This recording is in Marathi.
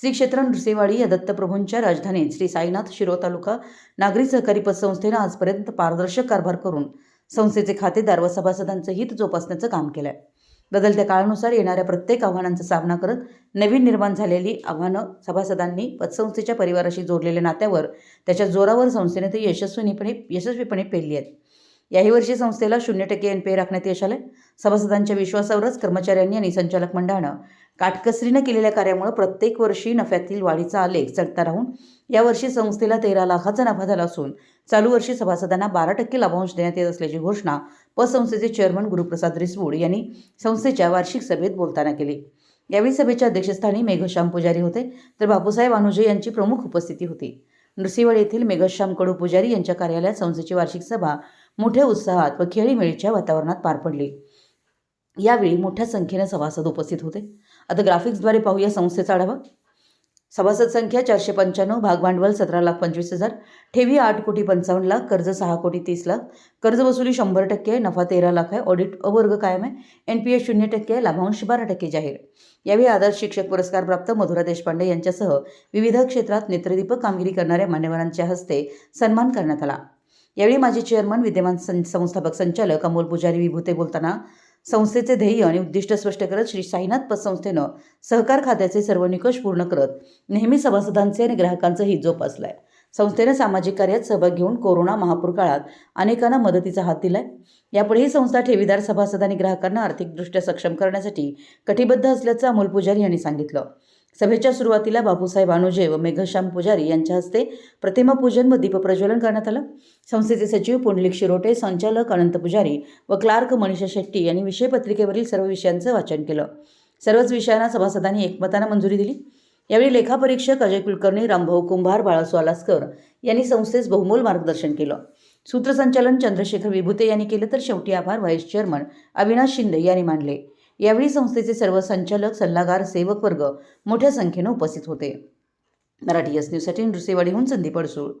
श्री क्षेत्र नृसिंहवाडी या दत्तप्रभूंच्या राजधानीत श्री साईनाथ शिरो तालुका नागरी सहकारी पतसंस्थेनं आजपर्यंत पारदर्शक कारभार करून संस्थेचे खातेदार व सभासदांचं हित जोपासण्याचं काम केलं आहे बदलत्या काळानुसार येणाऱ्या प्रत्येक आव्हानांचा सामना करत नवीन निर्माण झालेली आव्हानं सभासदांनी पतसंस्थेच्या परिवाराशी जोडलेल्या नात्यावर त्याच्या जोरावर संस्थेने ते यशस्वीपणे यशस्वीपणे पेलली आहेत. याही वर्षी संस्थेला शून्य टक्के एन पी राखण्यात यश आलं सभासदांच्या विश्वासावरच कर्मचाऱ्यांनी आणि संचालक मंडळानं काटकसरीनं केलेल्या कार्यामुळे प्रत्येक वर्षी नफ्यातील वाढीचा आलेख चढता राहून यावर्षी संस्थेला तेरा लाखाचा नफा झाला असून चालू वर्षी सभासदांना बारा टक्के लाभांश देण्यात येत असल्याची घोषणा पतसंस्थेचे चेअरमन गुरुप्रसाद रिसवूड यांनी संस्थेच्या वार्षिक सभेत बोलताना केली. यावेळी सभेच्या अध्यक्षस्थानी मेघश्याम पुजारी होते तर बापूसाहेब अनुजय यांची प्रमुख उपस्थिती होती. नृसिंहवाडी येथील मेघश्याम कडू पुजारी यांच्या कार्यालयात संस्थेची वार्षिक सभा मोठ्या उत्साहात व खेळीमेळीच्या वातावरणात पार पडली. यावेळी मोठ्या संख्येने सभासद उपस्थित होते. आता ग्राफिक्सद्वारे पाहूया संस्थेचा आढावा. सभासद संख्या चारशे पंच्याण्णव भागभांडवल सतरा लाख पंचवीस हजार ठेवी आठ कोटी पंचावन्न लाख कर्ज सहा कोटी तीस लाख. कर्ज वसुली शंभर टक्के आहे नफा तेरा लाख आहे. ऑडिट अवर्ग कायम आहे. एन पी ए शून्य टक्के आहे लाभांश बारा टक्के जाहीर यावेळी आदर्श शिक्षक पुरस्कार प्राप्त मधुरा देशपांडे यांच्यासह विविध क्षेत्रात नेत्रदीपक कामगिरी करणाऱ्या मान्यवरांच्या हस्ते सन्मान करण्यात आला. यावेळी माजी चेअरमन विद्यमान सं संस्थापक संचालक अमोल पुजारी विभूते बोलताना संस्थेचे ध्येय आणि उद्दिष्ट स्पष्ट करत श्री साईनाथ पतसंस्थेनं सहकार खात्याचे सर्व निकष पूर्ण करत नेहमी सभासदांचे आणि ग्राहकांचं हित जोपासलंय संस्थेनं सामाजिक कार्यात सहभाग घेऊन कोरोना महापूर काळात अनेकांना मदतीचा हात दिलाय. यापुढे ही संस्था ठेवीदार सभासद आणि ग्राहकांना आर्थिकदृष्ट्या सक्षम करण्यासाठी कटिबद्ध असल्याचं अमोल पुजारी यांनी सांगितलं. सभेच्या सुरुवातीला बापूसाहेब अनुजे व मेघश्याम पुजारी यांच्या हस्ते प्रतिमा पूजन व दीपप्रज्वलन करण्यात आलं. संस्थेचे सचिव पुंडलिक शिरोटे संचालक अनंत पुजारी व क्लार्क मनीषा शेट्टी यांनी विषयपत्रिकेवरील सर्व विषयांचं वाचन केलं. सर्वच विषयांना सभासदांनी एकमतानं मंजुरी दिली. यावेळी लेखापरीक्षक अजय कुलकर्णी रामभाऊ कुंभार बाळासू आलासकर यांनी संस्थेस बहुमोल मार्गदर्शन केलं. सूत्रसंचालन चंद्रशेखर विभुते यांनी केलं तर शेवटी आभार व्हाईस चेअरमन अविनाश शिंदे यांनी मानले. यावेळी संस्थेचे सर्व संचालक सल्लागार सेवक वर्ग मोठ्या संख्येनं उपस्थित होते. मराठी एस न्यूजसाठी नृसेवाडीहून संदीप अडसूळ.